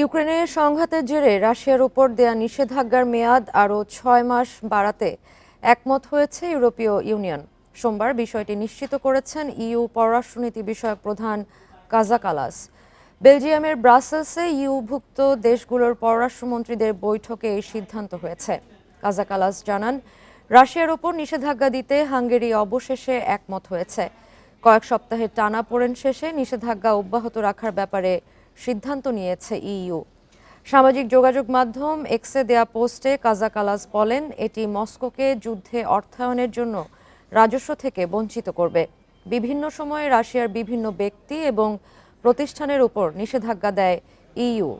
ইউক্রেনের সংঘাতের জেরে রাশিয়ার উপর দেয়া নিষেধাজ্ঞার মেয়াদ আরও ছয় মাস বাড়াতে একমত হয়েছে ইউরোপীয় ইউনিয়ন। সোমবার বিষয়টি নিশ্চিত করেছেন ইউ পররাষ্ট্রনীতি বিষয়ক প্রধান কাজাকালাস। বেলজিয়ামের ব্রাসেলসে ইউভুক্ত দেশগুলোর পররাষ্ট্রমন্ত্রীদের বৈঠকে এই সিদ্ধান্ত হয়েছে। কাজা কালাস জানান, রাশিয়ার উপর নিষেধাজ্ঞা দিতে হাঙ্গেরি অবশেষে একমত হয়েছে। কয়েক সপ্তাহের টানাপোড়েন শেষে নিষেধাজ্ঞা অব্যাহত রাখার ব্যাপারে সিদ্ধান্ত নিয়েছে ইইউ। সামাজিক যোগাযোগ মাধ্যম এক্সে দেয়া পোস্টে কাজাকালাস বলেন, এটি মস্কোকে যুদ্ধে অর্থায়নের জন্য রাজস্ব থেকে বঞ্চিত করবে। বিভিন্ন সময়ে রাশিয়ার বিভিন্ন ব্যক্তি এবং প্রতিষ্ঠানের উপর নিষেধাজ্ঞা দেয় ইইউ।